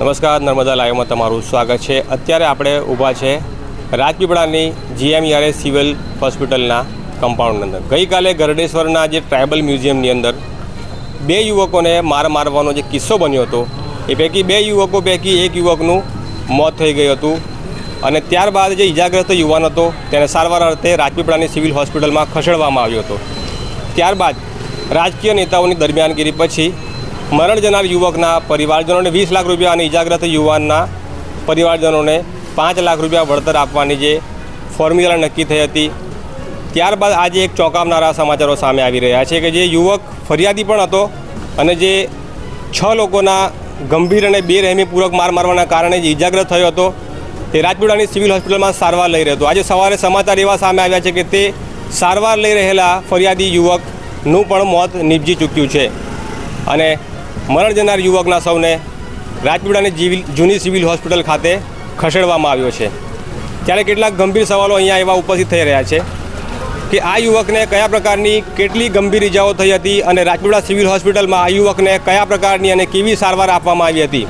નમસ્કાર, નર્મદા લાઈવમાં તમારું સ્વાગત છે. અત્યારે આપણે ઊભા છે રાજપીપળાની જીએમઈઆરએસ સિવિલ હોસ્પિટલના કમ્પાઉન્ડની અંદર. ગઈકાલે ગરડેશ્વરના જે ટ્રાઇબલ મ્યુઝિયમની અંદર બે યુવકોને માર મારવાનો જે કિસ્સો બન્યો હતો, એ પૈકી બે યુવકો પૈકી એક યુવકનું મોત થઈ ગયું હતું. અને ત્યારબાદ જે ઇજાગ્રસ્ત યુવાન હતો, તેને સારવાર અર્થે રાજપીપળાની સિવિલ હોસ્પિટલમાં ખસેડવામાં આવ્યો હતો. ત્યારબાદ રાજકીય નેતાઓની દરમિયાનગીરી પછી મરણ જનાર યુવકના પરિવારજનોને વીસ લાખ રૂપિયા અને ઇજાગ્રસ્ત યુવાનના પરિવારજનોને પાંચ લાખ રૂપિયા વળતર આપવાની જે ફોર્મ્યુલા નક્કી થઈ હતી. ત્યારબાદ આજે એક ચોંકાવનારા સમાચારો સામે આવી રહ્યા છે કે જે યુવક ફરિયાદી પણ હતો અને જે છ લોકોના ગંભીર અને બેરહેમીપૂર્વક માર મારવાના કારણે જે ઇજાગ્રસ્ત થયો હતો. તે રાજપીપળાની સિવિલ હોસ્પિટલમાં સારવાર લઈ રહ્યો હતો. આજે સવારે સમાચાર એવા સામે આવ્યા છે કે તે સારવાર લઈ રહેલા ફરિયાદી યુવકનું પણ મોત નીપજી ચૂક્યું છે. અને મરણ જનાર યુવકના સૌને રાજપીપળાની જીવી જૂની સિવિલ હોસ્પિટલ ખાતે ખસેડવામાં આવ્યો છે. ત્યારે કેટલાક ગંભીર સવાલો અહીંયા એવા ઉપસ્થિત થઈ રહ્યા છે કે આ યુવકને કયા પ્રકારની કેટલી ગંભીર ઇજાઓ થઈ હતી અને રાજપીપળા સિવિલ હોસ્પિટલમાં આ યુવકને કયા પ્રકારની અને કેવી સારવાર આપવામાં આવી હતી.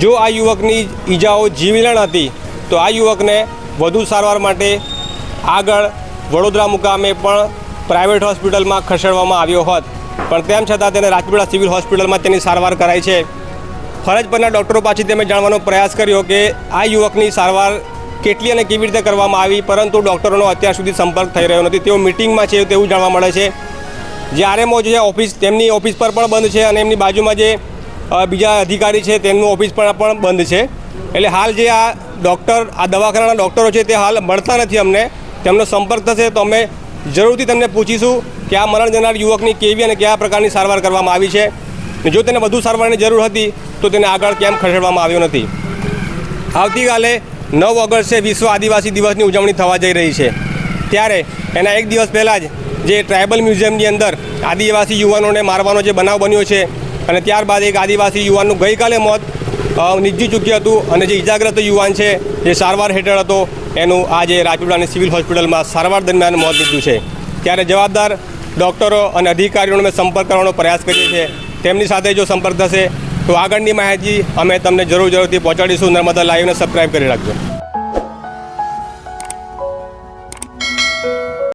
જો આ યુવકની ઈજાઓ જીવલણ હતી, તો આ યુવકને વધુ સારવાર માટે આગળ વડોદરા મુકામે પણ પ્રાઇવેટ હોસ્પિટલમાં ખસેડવામાં આવ્યો હોત. પણ તેમ છતાં તેને રાજપીપળા સિવિલ હોસ્પિટલમાં તેની સારવાર કરાઈ છે. ફરજ પરના ડૉક્ટરો પાછી તેમણે જાણવાનો પ્રયાસ કર્યો કે આ યુવકની સારવાર કેટલી અને કેવી રીતે કરવામાં આવી, પરંતુ ડૉક્ટરોનો અત્યાર સુધી સંપર્ક થઈ રહ્યો નથી. તેઓ મિટિંગમાં છે તેવું જાણવા મળે છે. જે આરએમઓ જે ઓફિસ, તેમની ઓફિસ પર પણ બંધ છે અને એમની બાજુમાં જે બીજા અધિકારી છે તેમનું ઓફિસ પણ પણ બંધ છે. એટલે હાલ જે આ ડૉક્ટર, આ દવાખાનાના ડૉક્ટરો છે તે હાલ મળતા નથી અમને. તેમનો સંપર્ક થશે તો અમે જરૂરથી તેમને પૂછીશું કે આ મરણ જનાર યુવકની કેવી અને કયા પ્રકારની સારવાર કરવામાં આવી છે. જો તેને વધુ સારવારની જરૂર હતી, તો તેને આગળ કેમ ખસેડવામાં આવ્યો નથી. આવતીકાલે નવ ઓગસ્ટે વિશ્વ આદિવાસી દિવસની ઉજવણી થવા જઈ રહી છે. ત્યારે એના એક દિવસ પહેલાં જ જે ટ્રાઇબલ મ્યુઝિયમની અંદર આદિવાસી યુવાનોને મારવાનો જે બનાવ બન્યો છે, અને ત્યારબાદ એક આદિવાસી યુવાનનું ગઈકાલે મોત અ, નીપજી ચૂક્યું હતું અને જે ઇજાગ્રસ્ત યુવાન છે જે સારવાર હેઠળ હતો એનું આજે રાજપીપળાની સિવિલ હોસ્પિટલમાં સારવાર દરમિયાન મોત નીપજ્યું છે. ત્યારે જવાબદાર ડૉક્ટરો અને અધિકારીઓનો મેં સંપર્ક કરવાનો પ્રયાસ કરીએ છીએ. તેમની સાથે જો સંપર્ક થશે તો આગળની માહિતી અમે તમને જરૂર જરૂરથી પહોંચાડીશું. નર્મદા લાઈવને સબસ્ક્રાઈબ કરી રાખજો.